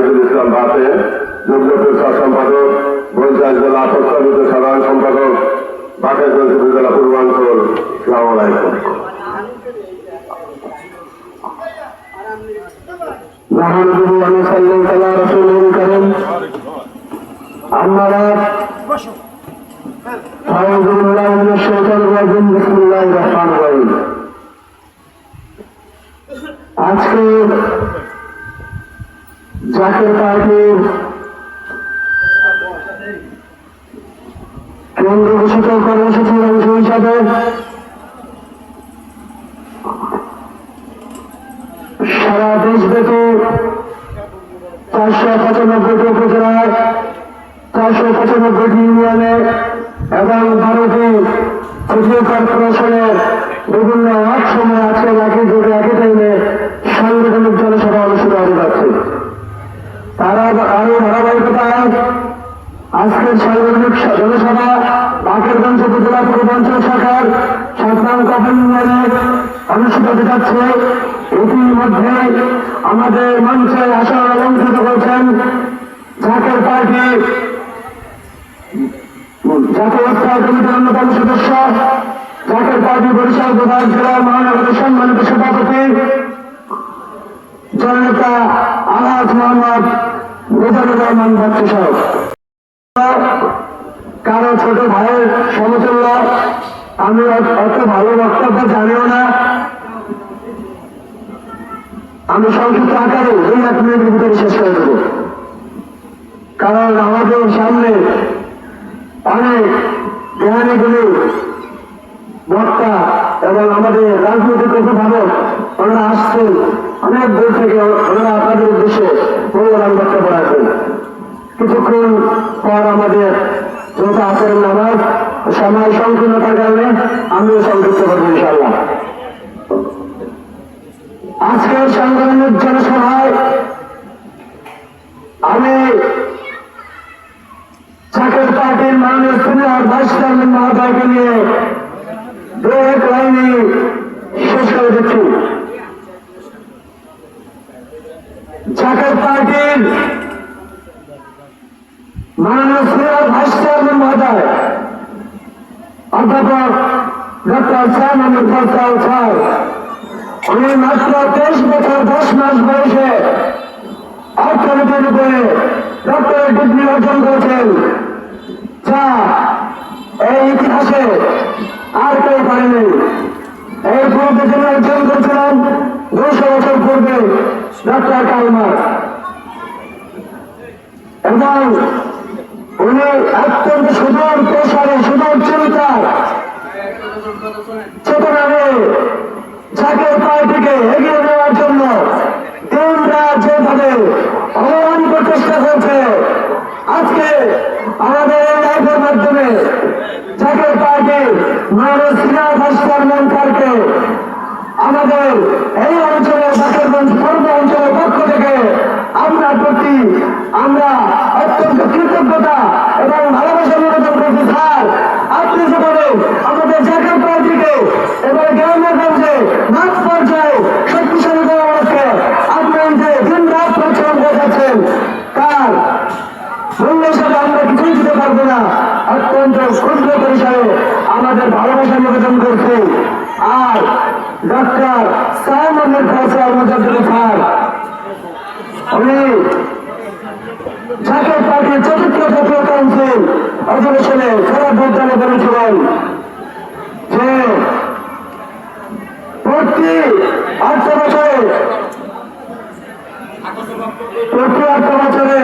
সাইদুল ইসলাম বাতে যুগ্ম প্রচার সম্পাদক বৈশাখ জেলা প্রস্তাবিত সাধারণ সম্পাদক বাকেরগঞ্জ উপজেলা পূর্বাঞ্চল সালাম আলাইকুম نحمده ونصلي على رسوله الكريم أما بعد أعوذ بالله من الشيطان الرجيم بسم الله الرحمن الرحيم আজকে জাতীয় পার্টির কেন্দ্র ঘোষিত কর্মসূচির অংশ হিসাবে সারা দেশব্যাপী চারশো পঁচানব্বইটি উপজেলায়, চারশো পঁচানব্বইটি ইউনিয়নে এবং তৃতীয় কর্পোরেশনের বিভিন্ন ওয়ার্ড সময় আজকে একই যুগে একই টাইমে সাংগঠনিক জনসভা অনুষ্ঠিত হতে যাচ্ছে তারা আরও ধারাবাহিকতায় আজকের সাংগঠনিক জনসভা বাকেরগঞ্জ উপজেলা সাতনাম কখন ইউনিয়নে অনুষ্ঠিত হতে যাচ্ছে। ইতিমধ্যে আমাদের মঞ্চে আসন অলঙ্কৃত করেছেন জাকের পার্টি, জাতীয় স্থায়ী কমিটির অন্যতম সদস্য জাকের পার্টি বরিশাল বিভাগ জেলা মহানগরের সম্মানিত সভাপতি, জননেতা আলাজ মোহাম্মদ মিজানুর রহমান সাহেব কারও ছোট ভাইয়ের সমতুল্য আমি অত- ভালো বক্তব্য জানিও না। আমি সংক্ষিপ্ত আকারে দুই এক মিনিটের ভিতরে শেষ করে দেবো। কারণ আমাদের সামনে অনেক জ্ঞানীগুলি, বক্তা এবং আমাদের রাজনৈতিক অভিভাবক, ওনারা আসছেন। অনেক দূর থেকে ওনারা আপনাদের উদ্দেশ্যে মূল্যবান বক্তব্য রাখবেন। কিছুক্ষণ পর আমাদের যেহেতু আসরের নামাজ। সময় সংকীর্ণতার কারণে আমিও সংক্ষিপ্ত করব ইনশাল্লাহ আজকের সাংগঠনিক জনসভায় আমি চাকের পার্টির মাননীয় সিনিয়র ভাইস চেয়ারম্যান মহোদয়কে নিয়ে দু এক লাইনে শেষ করে দিচ্ছি। চাকের পার্টির মাননীয় সিনিয়র ভাইস চেয়ারম্যান মহোদয় অধ্যাপক ডক্টর সাইমন ফসল স্যার উনি মাত্র তেইশ বছর, দশ মাস বয়সে অর্থনীতির উপরে ডক্টরেট ডিগ্রি অর্জন করেছেন। যা এই ইতিহাসে আর কেউ পারেনি। এই পূর্বে যিনি অর্জন করেছিলেন দুশো বছর পূর্বে ডক্টর কালমার এবং উনি অত্যন্ত সুদূর প্রসারে সুদূর চিন্তার আমাদের এই লাইফের মাধ্যমে জাতীয় পার্টি মানব সিনার ভাস্কর মন্ত্রকে আমাদের এই অঞ্চলে বাকেরগঞ্জ পূর্ব অঞ্চলের পক্ষ থেকে আপনার প্রতি আমরা অত্যন্ত কৃতজ্ঞতা এবং ভালোবাসা নিবেদন করছি, স্যার। আপনি যেভাবে আমাদের জাতীয় পার্টিকে এবার গ্রামগঞ্জে মাঠ পর্যায়ে শক্তিশালী করা হচ্ছে আপনি যে দিন রাত পরিশ্রম করে যাচ্ছেন কার মূল্য হিসাবে আমরা কিছুই দিতে পারব না অত্যন্ত ক্ষুদ্র পরিসরে আমাদের ভালোবাসা নিবেদন করছি আর ডক্টর সাইমনের ফসল মুজাদ্দিন স্যার উনি জাতীয় পার্টির চতুর্থ জাতীয় কাউন্সিল অধিবেশনে খারাপ ভোটদানে বলেছিলেন যে প্রতি অর্থ বছরে প্রতি অর্থ বছরে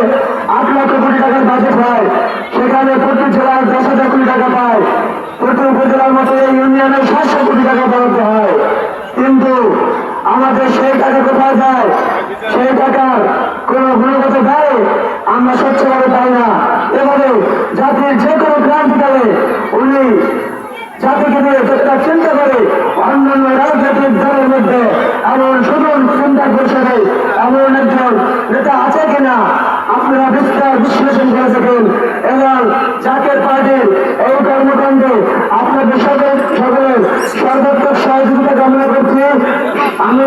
আট লক্ষ কোটি টাকার বাজেট হয় সেখানে প্রতি জেলায় দশ হাজার কোটি টাকা পায় প্রতি উপজেলার ইউনিয়নের সাতশো কোটি টাকা বরাদ্দ হয়, কিন্তু আমাদের সেই টাকা কোথায় যায়? সেই টাকার কোন গুণগত ব্যয় আমরা স্বচ্ছভাবে পাই না। এভাবে জাতির যে কোনো ক্রান্তিকালে উনি জাতিকে নিয়ে যতটা চিন্তা করে, অন্যান্য রাজনৈতিক দলের মধ্যে এমন সুদূর চিন্তা পরিষদে এমন একজন নেতা আছে কিনা আপনারা বিস্তার বিশ্লেষণ করে থাকেন এবং জাতীয় পার্টির এই কর্মকাণ্ডে আপনাদের সকল সর্বাত্মক সহযোগিতা কামনা করছি। আমি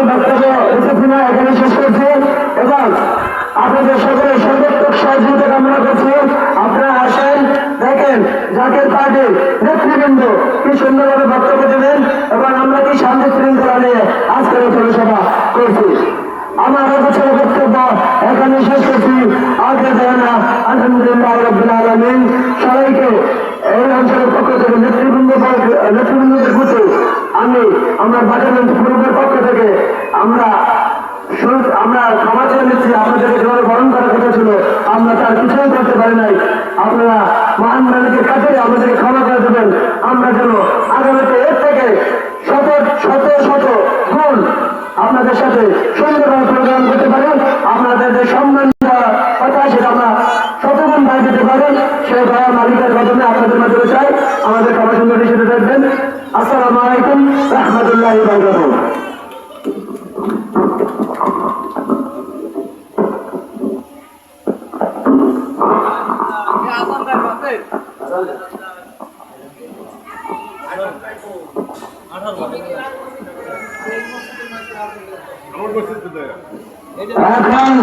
নেতৃবৃন্দ আমরা অবসর বক্তব্য এখানে শেষ করছি। আগে দেয় না, আলহামদুলিল্লাহ রবিন আলমিন, সবাইকে এই অঞ্চলের পক্ষ থেকে নেতৃবৃন্দ নেতৃবৃন্দদের প্রতি আমি, আমরা বাজার পূর্বের পক্ষ থেকে আমরা আমরা ক্ষমা নিচ্ছি, আপনাদেরকে যেভাবে বরণ করার কথা ছিল, আমরা তার কিছুই করতে পারি নাই। আপনারা মহান মালিকের কাছে আমাদেরকে ক্ষমা করে দেবেন। আমরা যেন আগামীতে এর থেকে শত শত শত গুণ আপনাদের সাথে সুন্দরভাবে প্রোগ্রাম করতে পারেন আপনাদের যে সম্মান কথা, সেটা আমরা শতগুণ বাড়ি দিতে পারেন সেই দয়া মালিকের মাধ্যমে আপনাদের মাধ্যমে চাই আমাদের ক্ষমা সুন্দর হিসেবে দেখবেন। আসসালামু আলাইকুম। রহমতুল্লাহ বারকাতুহ এখন